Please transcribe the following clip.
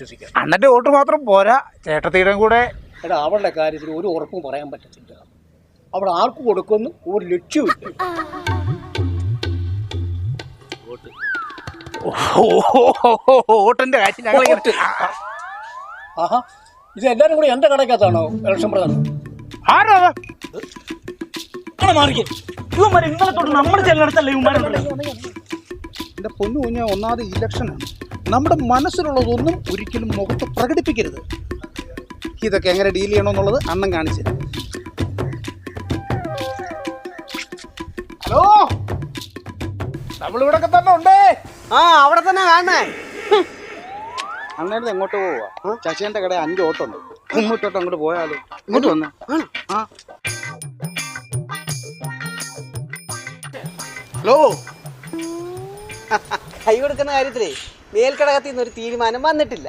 വിശ്വസിക്കാം. അണ്ണന്റെ വോട്ട് മാത്രം പോരാ. ചേട്ടത്തിയുടെ കൂടെ എടാ അവളുടെ കാര്യത്തിൽ ഒരു ഉറപ്പും പറയാൻ പറ്റത്തില്ല. അവിടെ ആർക്ക് കൊടുക്കുമെന്ന് ഒരു ലക്ഷ്യമില്ല വോട്ടിന്റെ കാര്യം ഞങ്ങൾ. ആഹാ ഇത് എല്ലാരും കൂടി എന്റെ കടക്കകത്താണോ ഇലക്ഷൻ പ്രധാനം. ആരാ മാറിക്കേ. ഇവന്മാർ ഇന്നലെ തൊട്ട് നമ്മൾ ചെല്ലിടത്തല്ലേ ഇവന്മാരുണ്ടല്ലോ എന്റെ പൊന്നു കുഞ്ഞ ഒന്നാമത് ഇലക്ഷനാണ് നമ്മുടെ മനസ്സിലുള്ളതൊന്നും ഒരിക്കലും മുഖത്ത് പ്രകടിപ്പിക്കരുത്. ഇതൊക്കെ എങ്ങനെ ഡീൽ ചെയ്യണമെന്നുള്ളത് അണ്ണം കാണിച്ചു. ഹലോ? നമ്മളിവിടെ തന്നെ ഉണ്ടേ? ആ അവിടെ തന്നെ കാണണേ. അണ്ണേടത്ത് എങ്ങോട്ട് പോവാ ശശിന്റെ കട അഞ്ച് ഓട്ടോ ഉണ്ട്. ഇങ്ങോട്ടോട്ട് അങ്ങോട്ട് പോയാലോ ഇങ്ങോട്ട് വന്നേ. ആ. ഹലോ? കൈ കൊടുക്കുന്ന കാര്യത്തിലേ മേൽക്കടകത്തിൽ നിന്ന് ഒരു തീരുമാനം വന്നിട്ടില്ല.